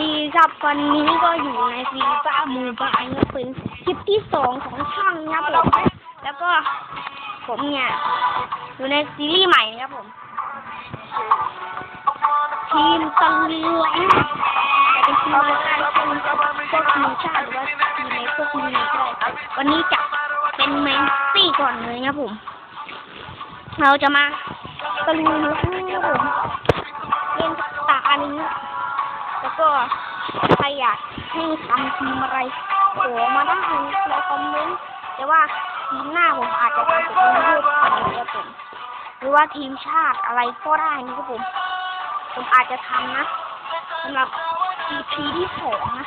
ดีครับวันนี้ก็อยู่ในฟีฟ่ามู่บ้านก็เป็นคลิปที่สองของช่องนะครับผมแล้วก็ผมเนี่ย อยู่ในซีรีส์ใหม่นะครับผม ทีมตะลุยจะเป็นทีมอะไรก็ได้เป็นพวกทีมชาติหรือว่าทีมในพวกทีมไหนก็ได้วันนี้จะเป็นแมนซี่ก่อนเลยครับผม เราจะมาตะลุยนะครับ แล้วก็ใครอยากให้ทำทีมอะไรขอมาได้ในคอมเมนต์แต่ว่าทีมหน้าผมอาจจะทำเป็นรูปนะครับผมหรือว่าทีมชาติอะไรก็ได้นะครับผม ผมอาจจะทำนะสำหรับ EP ที่สองนะ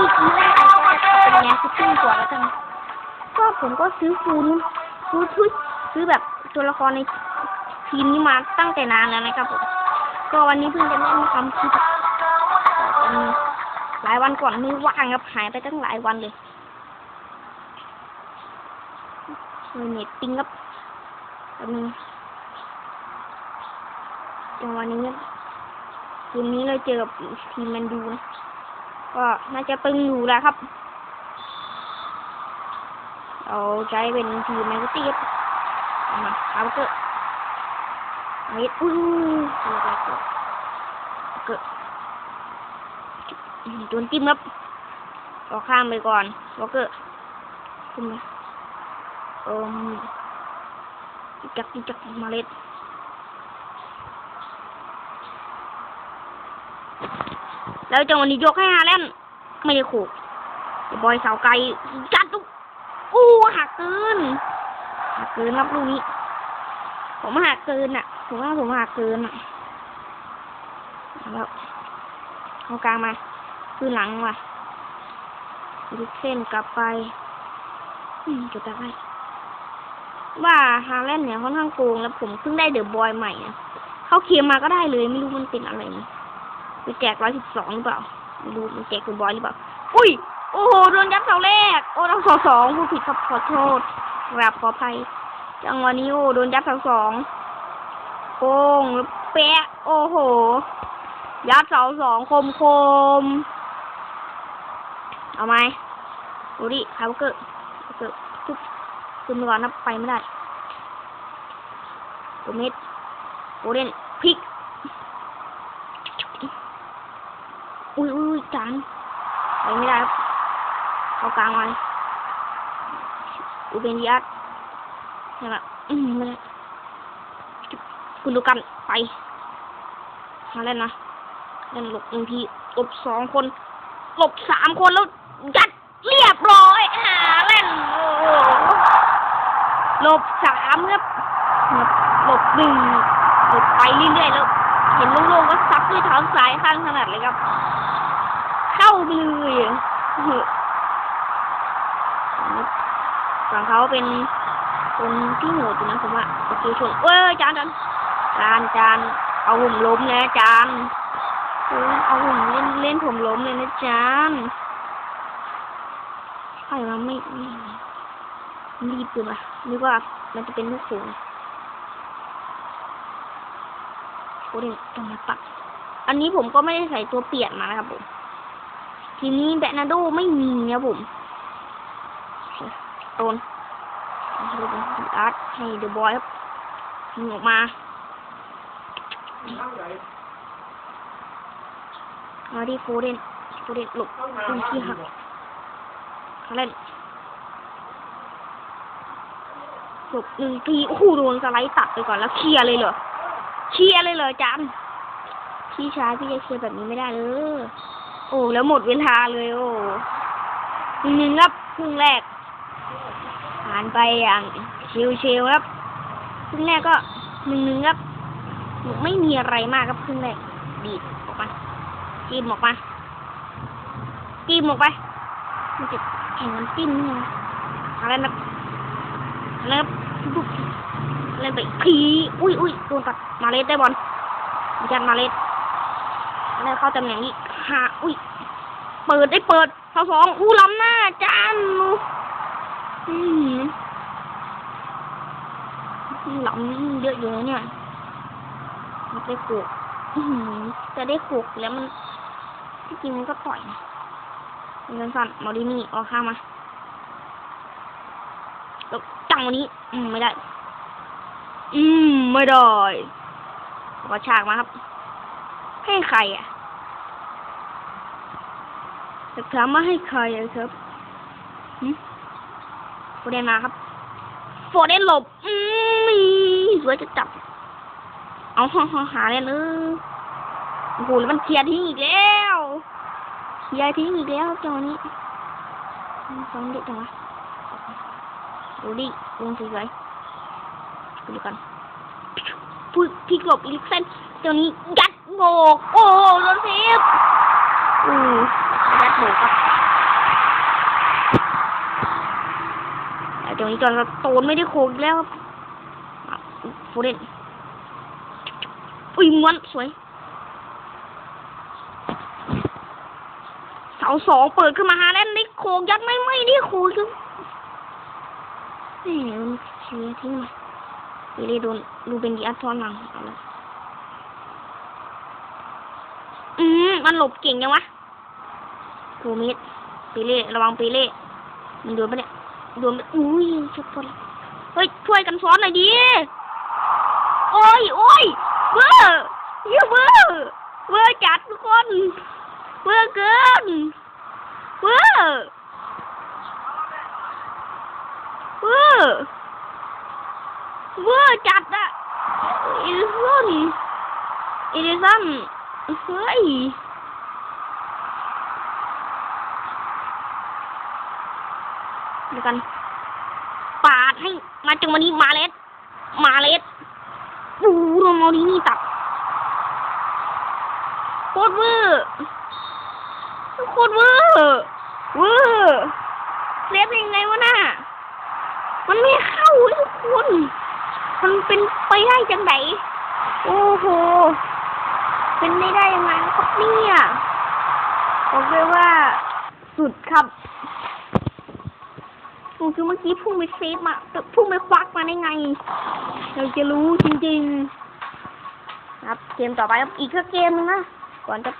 EP แรกก็จะเป็นแนวซิติ้งก่อนแล้วกันก็ผมก็ซื้อฟูนซื้อทุยซื้อแบบตัวละครในทีมนี้มาตั้งแต่นานแล้วนะครับผม ก็วันนี้เพิ่งจะเล่นทำคลิปอืม หลายวันก่อนไม่ว่างครับหายไปตั้งหลายวันเลยมีเน็ตปิ้งครับแป๊บนึงจังวันนี้คืนนี้เราเจอกับทีมแมนดูนะ ก็น่าจะตึงอยู่แล้วครับเราใช้เป็นทีมแมนตี้ครับเอามาเอาเกอะเอาเฮ็ดอู้หูเกิดเกิด โดนจิ้มครับก็ข้ามไปก่อนวอลเกอร์ขึ้นมาเอิมจักจักมาเล็ดแล้วจังหวะนี้ยกให้ฮาแลนด์ไม่ได้ขู่บอยเสาไกลจัดตุ๊กอู้หักเกินหักเกินครับลูกนี้ ผมหักเกินอะ ผมว่าผมหักเกินอะแล้วเอากลางมา คือหลังว่ะลุกเส้นกลับไปอืมจะได้ว่าฮาแลนด์เนี่ยค่อนข้างโกงแล้วผมเพิ่งได้เดอะบอยใหม่นะเขาเคลียร์มาก็ได้เลย ไม่รู้มันเป็นอะไรนะไปแจกร้อยสิบสองหรือเปล่าไม่รู้มันแจกคุณบอยหรือเปล่า อุ้ย โอ้โหโดนยับเสาแรก โอ้ต้องสอสองผู้ผิดครับขอโทษกราบขออภัยจังหวะนี้โอ้โดนยับเสาสองโป้งแล้วแปะโอ้โห ยัดเสาสองคมคม เอาไหมดูดิคาร์บเกอร์เกอร์ทุบขึ้นไปก่อนนะไปไม่ได้โกเม็ดโกเดนพลิก อุ้ยอุ้ยจานไปไม่ได้ครับเอากลางไว้อุเบนยัดนี่แหละอืมไม่ได้คุณดูกันไป มาเล่นนะ เล่นหลบหนึ่งทีหลบสองคนหลบสามคนแล้ว ยัดเรียบร้อยหาเล่นโอ้โหหลบสามครับหลบหนึ่งหลบไปเรื่อยๆแล้ว เห็นโล่งๆก็ซับด้วยเท้าซ้ายข้างถนัดเลยครับ เข้าไปเลยฝั่งเขาเป็นคนที่โหดอยู่นะผมว่าโอเคชนเอ้ยจานจานจานจานเอาผมล้มนะจานเออเอาผมเล่นเล่นผมล้มเลยนะจาน ใครวะไม่ไม่รีบเกินไปนึกว่ามันจะเป็นลูกโขงโคเดนต้องมาตัดอันนี้ผมก็ไม่ได้ใส่ตัวเปียนมานะครับผม ทีนี้แบนาโดไม่มีครับผมโดนอาร์ตให้เดอะบอยครับยิงออกมามาที่โฟเดนโฟเดนหลบตรงที่หัก เล่นหลบหนึ่งทีโอ้โหโดนสไลด์ตัดไปก่อนแล้วเคลียร์เลยเหรอเคลียร์เลยเหรอจารย์พี่ชายพี่จะเคลียร์แบบนี้ไม่ได้เลยโอ้แล้วหมดเวลาเลยโอ้หนึ่งหนึ่งครับครึ่งแรกผ่านไปอย่างชิวๆครับครึ่งแรกก็หนึ่งหนึ่งครับไม่มีอะไรมากครับครึ่งแรกดีดออกมาจิ้มออกมาจิ้มออกไปมันจะ แข่งกันจิ้มนี่นะอะไรนะอะไรนะปุ๊บเล่นไปพีอุ้ยอุ้ยโดนตัดมาเลสได้บอลยันมาเลสแล้วเข้าตำแหน่งนี้หาอุ้ย เปิดได้เปิดเท้าสองอู้ล้ำหน้าจานอืมล้ำเยอะอยู่นะเนี่ยมันได้ขูกจะได้ขูกแล้วมันที่จริงมันก็ต่อยนะ เงินสั่นมาดินี่ออกข้างมาแล้วจังวันนี้ อืมไม่ได้ อืมไม่ได้กระชากมาครับ ให้ใครอะจะถามว่าให้ใครอะครับหึโฟเดนมาครับโฟเดนหลบ อืมสวยจะจับ เอาหาหาหาเลยเนอะโอ้โหแล้วมันเคลียร์ทิ้งอีกแล้ว เคลียทิ้งอีกแล้วจังหวะนี้สองเด็กจังวะดูดิวงสวยๆดูกันพูดพลิกหลบอีกเส้นเจ้านี้ยัดโงกโอ้โดนเซฟอือยัดโงกครับแต่เจ้านี้จอนสโตนไม่ได้โคกอีกแล้วครับอะโฟเดนอุ้ยม้วนสวย เสาสองเปิดขึ้นมาหาแล้วนี่โคกยัดไม่ไม่นี่โคกคือแหมเชียทิ้งมาเปเรโดนดูเป็นดีอัดทอนหลังเอาละอืมมันหลบเก่งยังวะโกเมสเปเล่ระวังเปเล่มันโดนปะเนี่ยโดนปะอุ้ยชุดพลเฮ้ยช่วยกันซ้อนหน่อยดิโอ้ยโอ้ยเวอร์ยอะเวอร์เวอร์จัดทุกคน เวอร์เกินเวอร์เวอร์เวอร์จัดอะอีลิสันอีลิสันเฮ้ยเดี๋ยวกัน ปาดให้ มาจังวันนี้มาเลสมาเลสปูโรมาดีนี่ตัดโคตรเวอร์ โคตรเวอร์เวอร์เซฟยังไงวะน่ะมันไม่เข้าเว้ยทุกคน มันเป็นไปได้จังไหนโอ้โห เป็นไม่ได้ยังไงครับเนี่ยบอกเลยว่าสุดครับโอ้คือเมื่อกี้พุ่งไปเซฟมาพุ่งไปควักมาได้ไงเราจะรู้จริงๆ ครับ เกมต่อไปครับอีกแค่เกมนึงนะ ก่อนจะ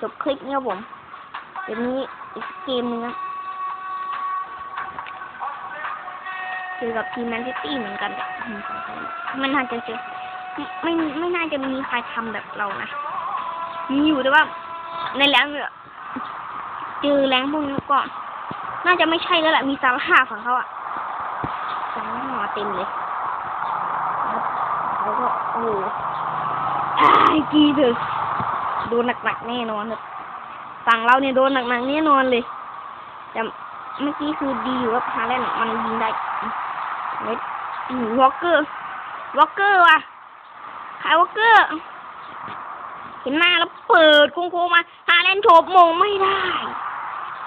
จบคลิปนี้ครับผม เกมนี้อีกเกมนึงนะเจอกับทีมแมนซิตี้เหมือนกันแต่อืมไม่น่าจะเจอไม่ไม่ไม่น่าจะมีใครทำแบบเรานะ มีอยู่แต่ว่า ในแรงเนี่ยเจอแรงพวกนี้ก่อน น่าจะไม่ใช่แล้วแหละมีซาร่าฝั่งเขาอะซาร่ามาเต็มเลยเขาก็โอ้โหไอ้กีเถอโดนหนักๆแน่นอนครับ ฝั่งเราเนี่ยโดนหนักๆแน่นอนเลยแต่เมื่อกี้คือดีอยู่ว่าฮาแลนมันยิงได้เล็ดวอลเกอร์วอลเกอร์ว่ะขายวอลเกอร์ เห็นหน้าแล้วเปิดโค้งๆมาฮาแลนโฉบมงไม่ได้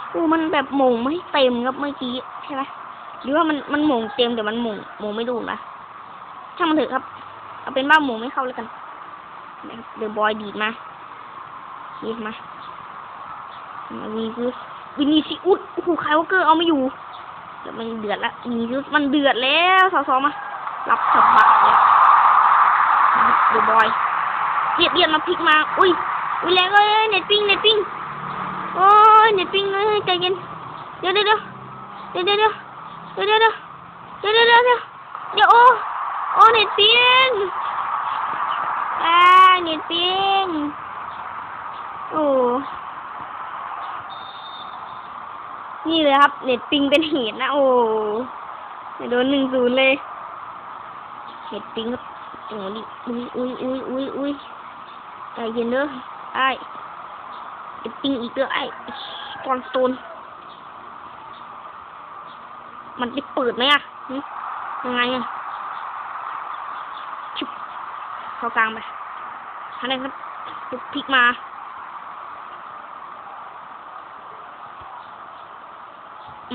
โอ้มันแบบมงไม่เต็มครับเมื่อกี้ใช่ไหมหรือว่ามันมันมงเต็มแต่มันมงมงไม่ดูนะช่างมันเถอะครับ เอาเป็นบ้าหมูไม่เข้าแล้วกันเดอะบอยดีดมาดีดมา วีคือวินีซิอุสโอ้โหคายวอเกอร์เอาไม่อยู่เดี๋ยวมันเดือดละวินีซิอุสมันเดือดแล้วสาวๆมารับสบายเลยเดอะบอยเบียดเบียดมาพลิกมา อุ้ยอุ้ยแรงเลยเน็ตปิ้งเน็ตปิ้งโอ้ยเน็ตปิ้งเลยใจเย็นเดี๋ยวเดี๋ยวเดี๋ยวเดี๋ยวเดี๋ยวเดี๋ยวเดี๋ยวเดี๋ยวเดี๋ยวเดี๋ยวเดี๋ยวเดี๋ยวเดี๋ยวโอ้โอ้เน็ตปิงอ่าเน็ตปิงโอ้ นี่เลยครับ เน็ตปิงเป็นเหตุนะโอ้โดนหนึ่งศูนย์เลย เน็ตปิงครับโอ้นี่อุ้ยอุ้ยอุ้ยอุ้ยอุ้ยใจเย็นเด้อไอ้เน็ตปิงอีกเด้อไอ้ตอนโตนมันจะเปิดไหมอะยังไงอะชุบเข้ากลางไปอะไรครับพลิกมา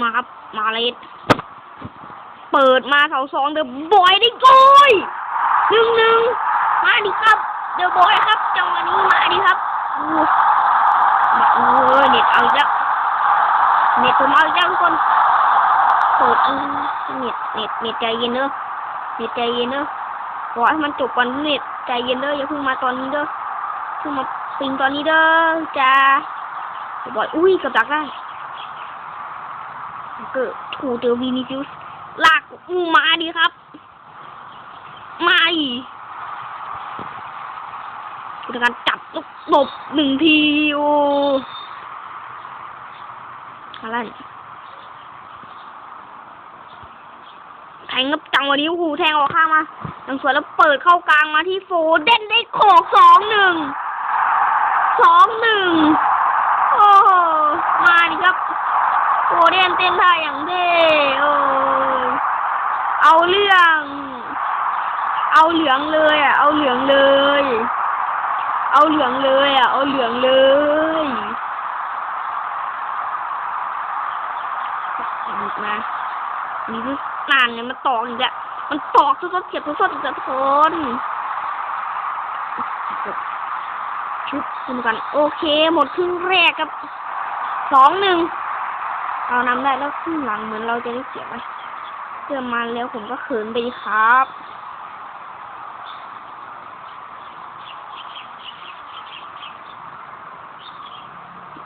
มาครับ มาเลยเปิดมาเสาสองเดอะบอยได้โกยหนึ่งหนึ่งมาดิครับ เดอะบอยครับ จังหวะนี้มาดิครับอู้มาเออเน็ตเอาอีกเน็ตผมเอาอีกทุกคนเปิดอีเน็ตเน็ตเน็ตใจเย็นเนอะเน็ตใจเย็นเนอะขอให้มันจบก่อนเน็ตใจเย็นเด้ออย่าเพิ่งมาตอนนี้เด้อเพิ่งมาปิงตอนนี้เด้อจ้าบอยอุ้ยกับดักได้ เกิดถูเจอวีนิซิวส์ลากมาดีครับมาอีกคุณการจับลูกตบหนึ่งทีโออะไรเนี่ยแทงกับจังหวะนี้โอ้โหแทงออกข้างมายังสวยแล้วเปิดเข้ากลางมาที่โฟเดนได้โขกสองหนึ่งสองหนึ่งโอ้มาดิครับ โฟเดนเต้นท่าอย่างเท่โอ้ยเอาเรื่อง เอาเหลืองเลยอะ เอาเหลืองเลย เอาเหลืองเลยอะ เอาเหลืองเลยหยุดมานี่คือนานเนี่ยมันตอกอีกแล้วมันตอกสดๆเจ็บสดๆอีกแล้วทุกคนชุบคุณกัน โอเค หมดครึ่งแรกครับสองหนึ่ง เรานำได้แล้วครึ่งหลังเหมือนเราจะได้เสียไปเติมมาแล้วผมก็เขินไปครับ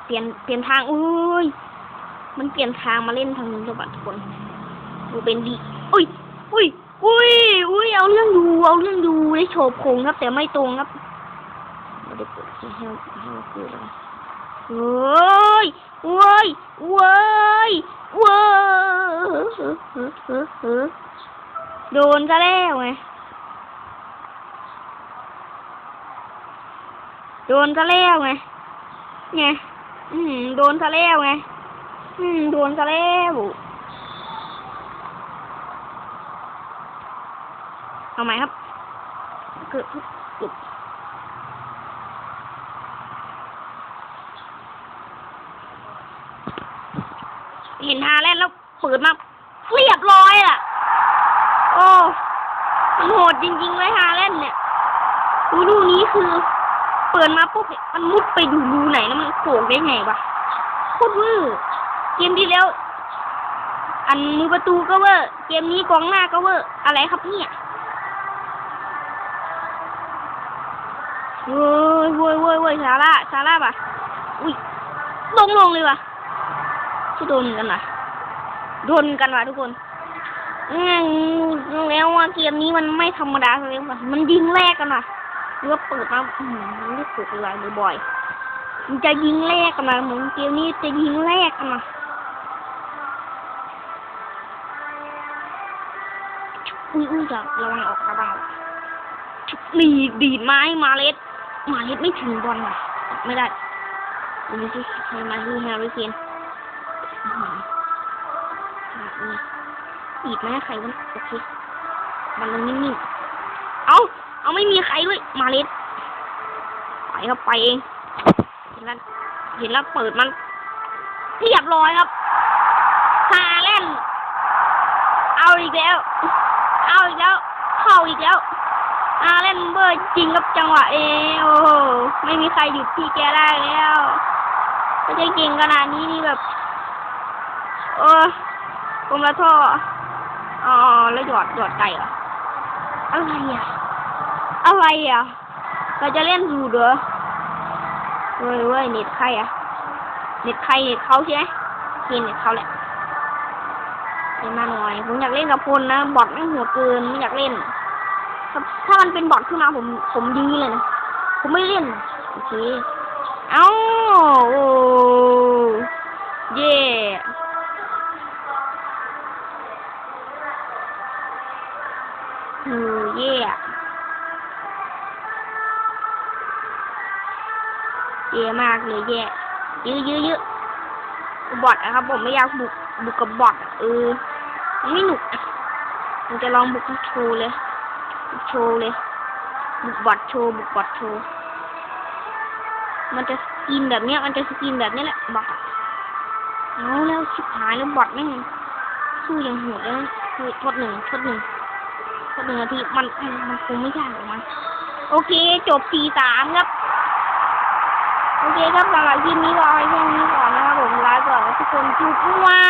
เปลี่ยนเปลี่ยนทางอุ้ย มันเปลี่ยนทางมาเล่นทางนี้แล้วบัดทุกคนดูเป็นดี อุ้ย อุ้ย อุ้ย อุ้ย เอาเรื่องอยู่เอาเรื่องอยู่ได้โฉบโคงครับ แต่ไม่ตรงครับไม่ได้เปิดให้ให้ให้มันเกิดเลย เฮ้ยเว้ยเว้ยเว้ยโดนซะแล้วไง โดนซะแล้วไง ไง อืมโดนซะแล้วไง อืมโดนซะแล้วเอาใหมครับ เกิด เห็นฮาแลนด์แล้วเปิดมาเรียบร้อยอะ โอ้โหดจริงๆเลยฮาแลนด์เนี่ยดูลูกนี้คือ เปิดมาปุ๊บมันมุดไปอยู่รูไหนแล้วมันโขกได้ไงวะโคตรเวอเกมที่แล้ว อันมือประตูก็เวอร์เกมนี้กองหน้าก็เวอร์อะไรครับเนี่ยเว้ยเว้ยเว้ยเว้ยซาร่าซาร่าป่ะอุ้ยลงลงเลยว่ะ ที่โดนกันว่ะโดนกันว่ะทุกคนแล้วว่าเกมนี้มันไม่ธรรมดาเลยว่ะมันยิงแรกกันว่ะหรือว่าเปิดมาอืมมันไม่ถูกอะไรบ่อยๆมันจะยิงแรกกันนะเหมือนเกมนี้จะยิงแรกกันนะอุ้ยอุ้ยจะระวังออกระวังออกดีดีดไม้มาเล็ดมาเล็ดไม่ถึงบอลว่ะไม่ได้ดูสิใครมาคือแฮร์รี่เคน อื้อหือนี่ดีดไหมใครวะเนี่ยโอเคบอลลงนิ่งๆ เอาเอาไม่มีใครด้วย มาเล็ดไปครับไปเอง เห็นแล้ว เห็นแล้วเปิดมันเรียบร้อยครับฮาเล่น เอาอีกแล้ว เอาอีกแล้ว เข้าอีกแล้วฮาเล่นเบอร์จริงกับจังหวะเองโอ้โห ไม่มีใครหยุดพี่แกได้แล้วก็จะเก่งขนาดนี้นี่แบบ เออกลมละท่อ อ๋อ แล้วหยอดหยอดไก่เหรอ อะไรอะ อะไรอะ เราจะเล่นดูเด้อเว้ยเว้ยเน็ตใครอะ เน็ตใครเน็ตเขาใช่ไหมเน็ตเขาแหละเล่นมาหน่อย ผมอยากเล่นกับพลนะ บอทไม่หัวเกินไม่อยากเล่น ถ้าถ้ามันเป็นบอทขึ้นมาผม ผมดีเลยนะ ผมไม่เล่น โอเค เอ้า โอ้ เย่ เย่เย่มากเลยแย่ยื้อยื้อยื้อบอทนะครับ ผมไม่อยากบุกบุกกับบอทเออไม่หนุกอะมันจะลองบุกโชว์เลยบุกโชว์เลย บุกบอทโชว์บุกบอทโชว์มันจะสกินแบบเนี้ย มันจะสกินแบบนี้แหละบอทเอาแล้วชิบหายแล้วบอทแม่งสู้อย่างโหดเลยนะคือทดหนึ่งทดหนึ่ง หนึ่งนาทีมันมันคงไม่ยากหรอกมันโอเค จบสี่สามครับ โอเคครับสำหรับคลิปนี้ก็เอาไว้แค่นี้ก่อนนะครับผมลาก่อนทุกคนจุ๊บว่า